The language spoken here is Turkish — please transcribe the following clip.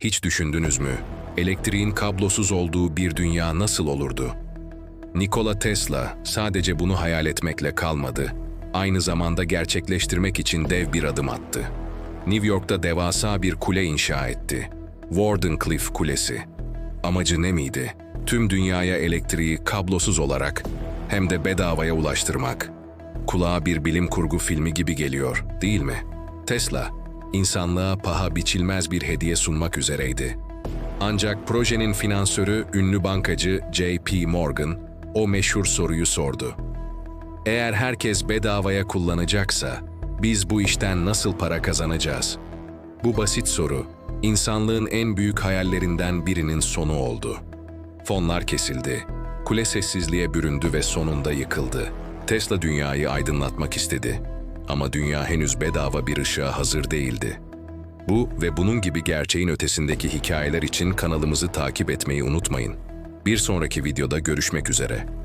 Hiç düşündünüz mü? Elektriğin kablosuz olduğu bir dünya nasıl olurdu? Nikola Tesla sadece bunu hayal etmekle kalmadı. Aynı zamanda gerçekleştirmek için dev bir adım attı. New York'ta devasa bir kule inşa etti. Wardenclyffe Kulesi. Amacı ne miydi? Tüm dünyaya elektriği kablosuz olarak hem de bedavaya ulaştırmak. Kulağa bir bilim kurgu filmi gibi geliyor, değil mi? Tesla, insanlığa paha biçilmez bir hediye sunmak üzereydi. Ancak projenin finansörü ünlü bankacı J.P. Morgan o meşhur soruyu sordu. Eğer herkes bedavaya kullanacaksa biz bu işten nasıl para kazanacağız? Bu basit soru insanlığın en büyük hayallerinden birinin sonu oldu. Fonlar kesildi, kule sessizliğe büründü ve sonunda yıkıldı. Tesla dünyayı aydınlatmak istedi. Ama dünya henüz bedava bir ışığa hazır değildi. Bu ve bunun gibi gerçeğin ötesindeki hikayeler için kanalımızı takip etmeyi unutmayın. Bir sonraki videoda görüşmek üzere.